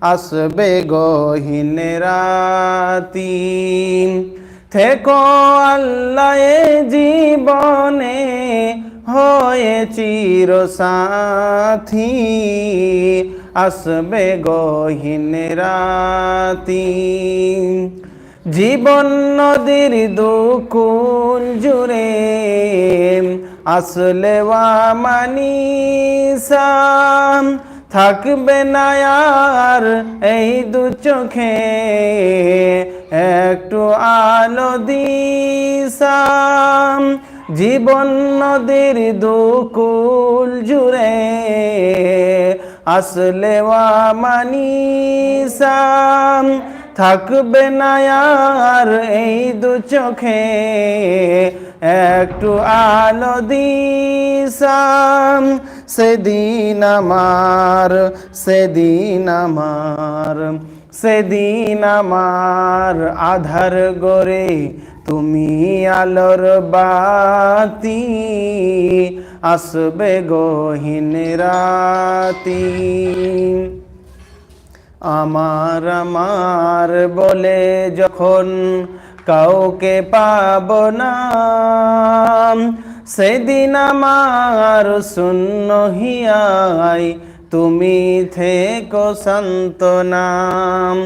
আসবে গহীন রাতি। থেকো আল্লাহ জীবনে হয়ে চির সাথী আসবে গহীন রাতি। জীবন নদীর দুকুল জুড়ে আসলে মানি সাম থাকবে না আর এই দু চোখে। একটু আলো দিসাম জীবন নদীর দুকুল জুড়ে। আসলে মানি সাম থাকবে না আর এই দু চোখে। একটু আলো দিসাম সেদিন আমার সেদিন আমার সেদিন আমার আধার গরে তুমি আলোর বাতি, আসবে গহীন রাতি। আমার আমার বলে যখন কাউকে পাব না সেদিন আমার শূন্য হিয়াই, তুমি থেকো নাম।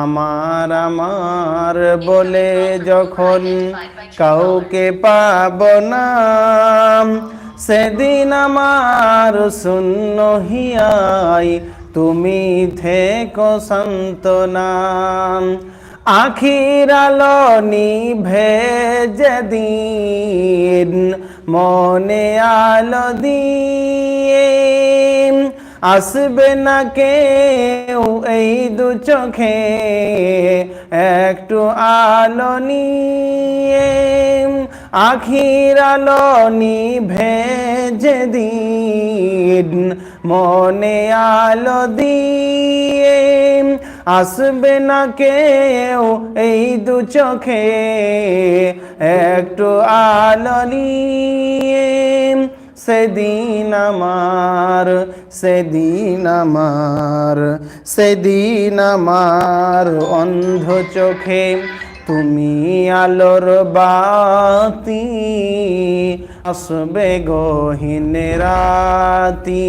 আমার আমার বলে যখন কাউকে পাব না, সেদিন আমার শূন্য হিয়াই, তুমি থেকো সন্তনাম আখির আলো নিভে যেদিন মনে আলো দিয়ে আসবে না কেউ এই দু চোখে। একটু আলো নিয়ে আখির আলো নিভে যেদিন মনে আলো দিয়ে আসবে না কেউ এই দু চোখে, একটু আলো নিয়ে। সেদিন আমার সেদিন আমার সেদিন আমার অন্ধ চোখে তুমি আলোর বাতি, আসবে গহীন রাতি।